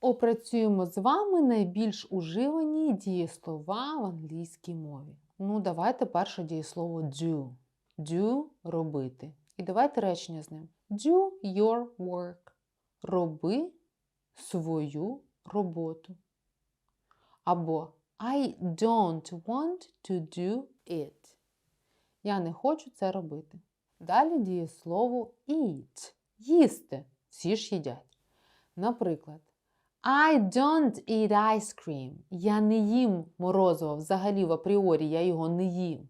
Опрацюємо з вами найбільш уживані дієслова в англійській мові. Ну, давайте перше дієслово do. Do – робити. І давайте речення з ним. Do your work. Роби свою роботу. Або I don't want to do it. Я не хочу це робити. Далі дієслово eat. Їсти. Всі ж їдять. Наприклад, I don't eat ice cream. Я не їм морозиво взагалі в апріорі, я його не їм.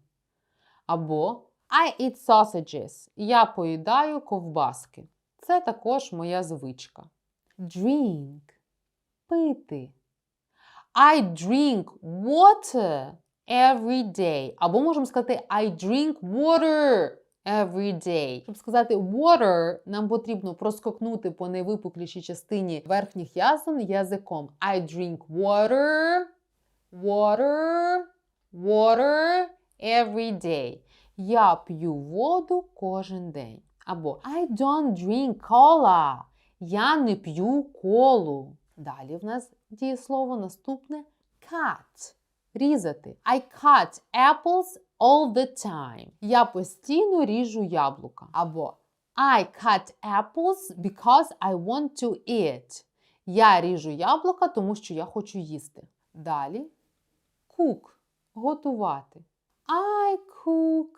Або I eat sausages. Я поїдаю ковбаски. Це також моя звичка. Drink. Пити. I drink water every day. Або можемо сказати I drink water every day. Щоб сказати water, нам потрібно проскокнути по найвипуклішій частині верхніх ясен язиком. I drink water, water, water every day. Я п'ю воду кожен день. Або I don't drink cola. Я не п'ю колу. Далі в нас дієслово наступне cut. Різати. I cut apples all the time. Я постійно ріжу яблука. Або I cut apples because I want to eat. Я ріжу яблука, тому що я хочу їсти. Далі cook. Готувати. I cook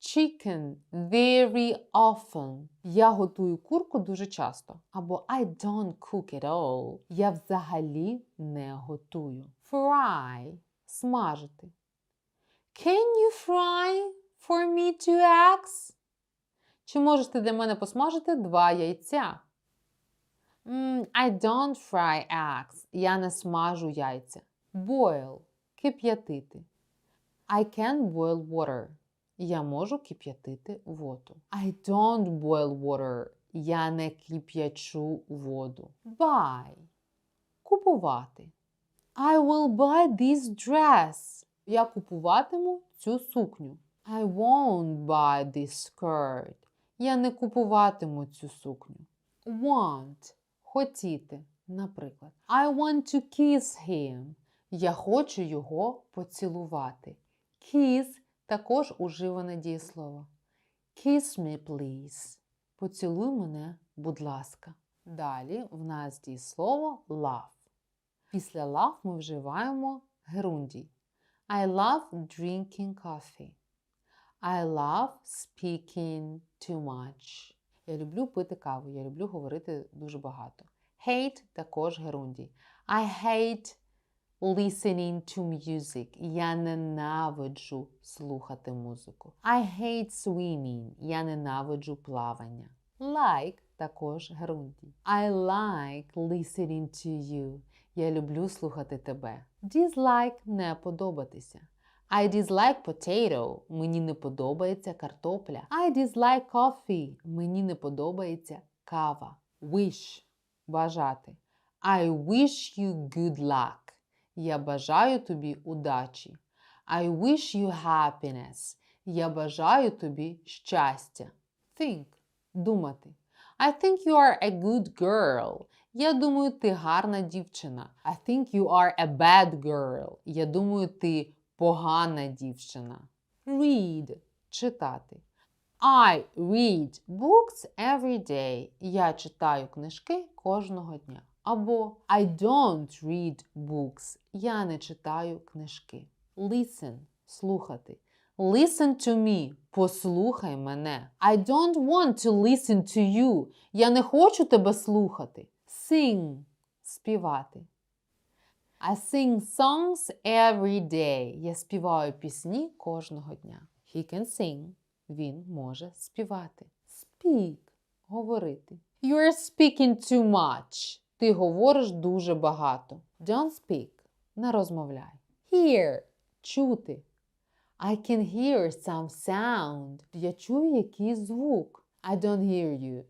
chicken very often. Я готую курку дуже часто. Або I don't cook at all. Я взагалі не готую. Fry смажити. Can you fry for me two eggs? Чи можеш ти для мене посмажити два яйця? Mm, I don't fry eggs. Я не смажу яйця. Boil кип'ятити. I can boil water. Я можу кип'ятити воду. I don't boil water. Я не кип'ячу воду. Buy. Купувати. I will buy this dress. Я купуватиму цю сукню. I won't buy this skirt. Я не купуватиму цю сукню. Want. Хотіти. Наприклад. I want to kiss him. Я хочу його поцілувати. Kiss також уживане дієслово. Kiss me, please. Поцілуй мене, будь ласка. Далі в нас дієслово love. Після love ми вживаємо герундій. I love drinking coffee. I love speaking too much. Я люблю пити каву, я люблю говорити дуже багато. Hate також герундій. I hate listening to music. Я ненавиджу слухати музику. I hate swimming. Я ненавиджу плавання. Like також герундій. I like listening to you. Я люблю слухати тебе. Dislike не подобатися. I dislike potato. Мені не подобається картопля. I dislike coffee. Мені не подобається кава. Wish бажати. I wish you good luck. Я бажаю тобі удачі. I wish you happiness. Я бажаю тобі щастя. Think думати. I think you are a good girl. Я думаю, ти гарна дівчина. I think you are a bad girl. Я думаю, ти погана дівчина. Read читати. I read books every day. Я читаю книжки кожного дня. Або I don't read books. Я не читаю книжки. Listen слухати. Listen to me. Послухай мене. I don't want to listen to you. Я не хочу тебе слухати. Sing співати. I sing songs every day. Я співаю пісні кожного дня. He can sing. Він може співати. Speak говорити. You're speaking too much. Ти говориш дуже багато. Don't speak. Не розмовляй. Hear чути. I can hear some sound. Я чую якийсь звук. I don't hear you.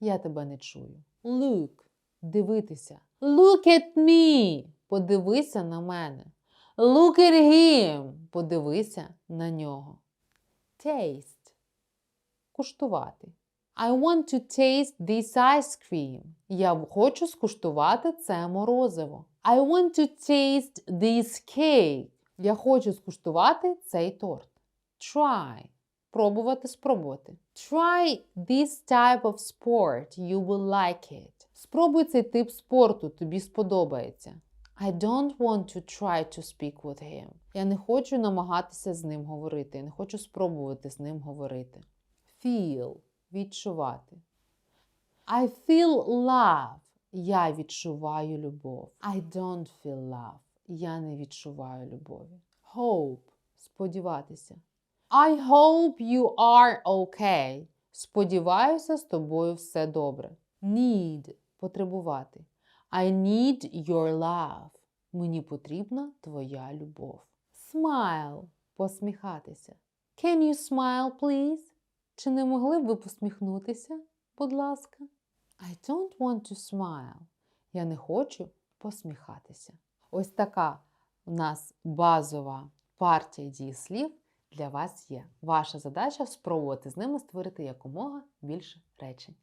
Я тебе не чую. Look дивитися. Look at me. Подивися на мене. Look at him. Подивися на нього. Taste куштувати. I want to taste this ice cream. Я хочу скуштувати це морозиво. I want to taste this cake. Я хочу скуштувати цей торт. Try. Пробувати, спробувати. Try this type of sport. You will like it. Спробуй цей тип спорту, тобі сподобається. I don't want to try to speak with him. Я не хочу намагатися з ним говорити. Я не хочу спробувати з ним говорити. Feel відчувати. I feel love. Я відчуваю любов. I don't feel love. Я не відчуваю любові. Hope сподіватися. I hope you are okay. Сподіваюся, з тобою все добре. Need потребувати. I need your love. Мені потрібна твоя любов. Smile посміхатися. Can you smile, please? Чи не могли б ви посміхнутися, будь ласка? I don't want to smile. Я не хочу посміхатися. Ось така у нас базова партія дієслів для вас є. Ваша задача спробувати з ними створити якомога більше речень.